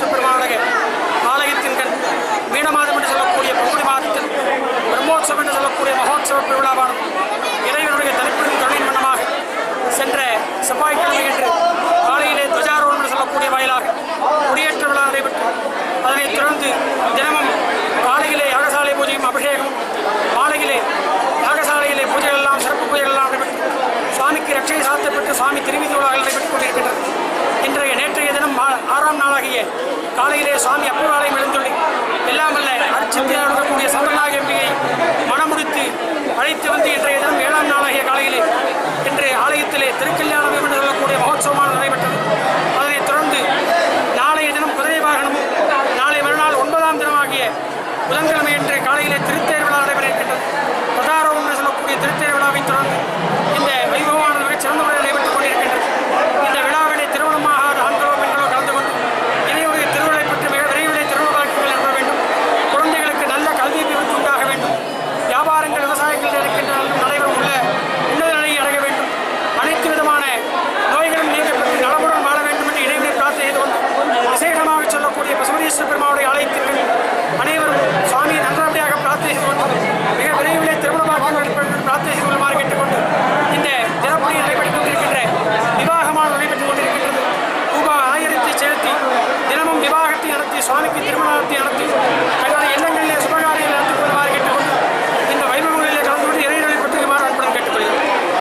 பரமேஸ்வர பெருமானுடைய ஆலயத்தின் கண் மீன மாதம் என்று சொல்லக்கூடிய பங்குனி மாதத்தில் பிரம்மோற்சவம் என்று சொல்லக்கூடிய மகோத்சவ பெருவிழாவானது இறைவனுடைய தனிப்படும் தொழிலின் மன்னமாக சென்ற செவ்வாய்க்கிழமை என்று காலையிலே துவஜாரோணம் என்று சொல்லக்கூடிய வாயிலாக குடியேற்ற விழா நடைபெற்று அதனைத் தொடர்ந்து தினமும் காலையிலே யாகசாலை பூஜையும் அபிஷேகமும் காலையிலே சுவாமி அப்பவாலயம் எழுந்துள்ளி எல்லாம் அல்ல அரிச்சந்தியாக இருக்கக்கூடிய சந்திரநாயக அம்பிகை மனமுடித்து அழைத்து வந்து இன்றைய தினம் ஏழாம் நாளாகிய காலையிலே இன்றைய ஆலயத்திலே திருக்கல்யாணம் என்று சொல்லக்கூடிய மகோத்சவமான நடைபெற்றது. அதனைத் தொடர்ந்து நாளைய தினம் குதிரை வாகனமும் நாளை மறுநாள் ஒன்பதாம் தினமாகிய புதன்கிழமை இன்றைய காலையிலே திருத்த நடத்தி சுவாமிக்கு திருமணத்தை நடத்தி தங்களை என்ன